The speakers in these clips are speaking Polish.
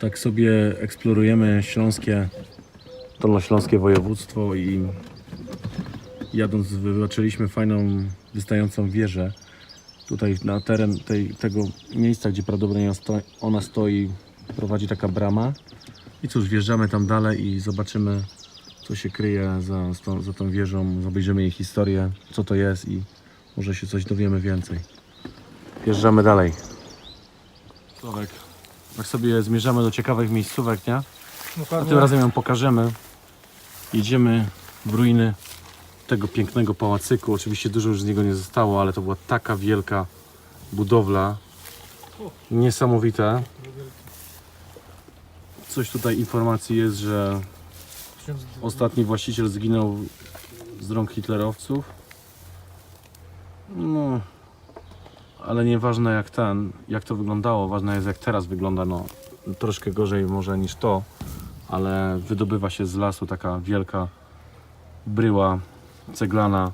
Tak sobie eksplorujemy śląskie, dolnośląskie województwo i jadąc wybaczyliśmy fajną, wystającą wieżę. Tutaj na teren tej, tego miejsca, gdzie prawdopodobnie ona stoi, prowadzi taka brama. I cóż, wjeżdżamy tam dalej i zobaczymy, co się kryje za, za tą wieżą. Obejrzymy jej historię, co to jest i może się coś dowiemy więcej. Wjeżdżamy dalej. Sławek, tak sobie zmierzamy do ciekawych miejscówek, nie? A Dokładnie. tym razem ją pokażemy. Jedziemy w ruiny tego pięknego pałacyku. Oczywiście dużo już z niego nie zostało, ale to była taka wielka budowla. Niesamowite. Coś tutaj informacji jest, że ostatni właściciel zginął z rąk hitlerowców. No, ale nieważne jak ten, jak to wyglądało, ważne jest jak teraz wygląda, no troszkę gorzej może niż to, ale wydobywa się z lasu taka wielka bryła ceglana,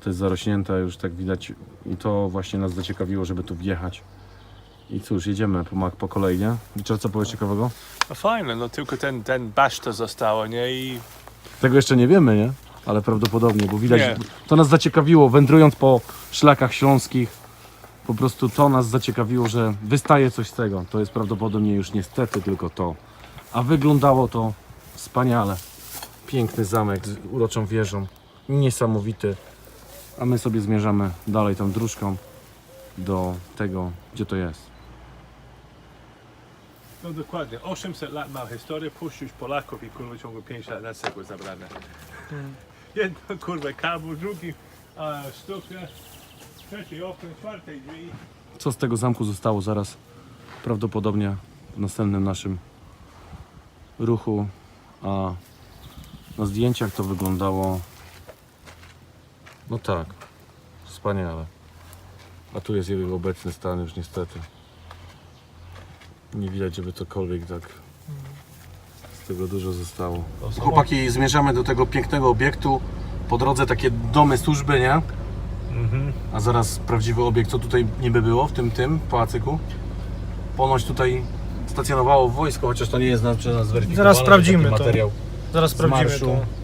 to jest zarośnięte już tak widać i to właśnie nas zaciekawiło, żeby tu wjechać. I cóż, jedziemy po, po kolei, nie? Richard, co powiesz ciekawego? No fajne, no tylko ten, ten baszta zostało, nie? I Tego jeszcze nie wiemy, nie? Ale prawdopodobnie, bo widać, Nie. to nas zaciekawiło, wędrując po szlakach śląskich, po prostu to nas zaciekawiło, że wystaje coś z tego. To jest prawdopodobnie już niestety tylko to. A wyglądało to wspaniale. Piękny zamek z uroczą wieżą, niesamowity. A my sobie zmierzamy dalej tą dróżką do tego, gdzie to jest. no dokładnie, 800 lat ma historię, puścić Polaków i kurwa ciągu 5 lat na cegły zabrane. Jedno kurwa kabel, drugi a, sztukę, trzeci okno, czwarte drzwi. Co z tego zamku zostało zaraz prawdopodobnie w następnym naszym ruchu, a na zdjęciach to wyglądało no tak, wspaniale. A tu jest jego obecny stan już niestety. Nie widać, żeby cokolwiek tak z tego dużo zostało. Chłopaki, zmierzamy do tego pięknego obiektu. Po drodze takie domy służby, nie? A zaraz prawdziwy obiekt, co tutaj niby było w tym tym pałacyku? Ponoć tutaj stacjonowało wojsko, chociaż to nie jest przez nas zweryfikowane. Zaraz to sprawdzimy taki to. materiał Zaraz z sprawdzimy marszu. to.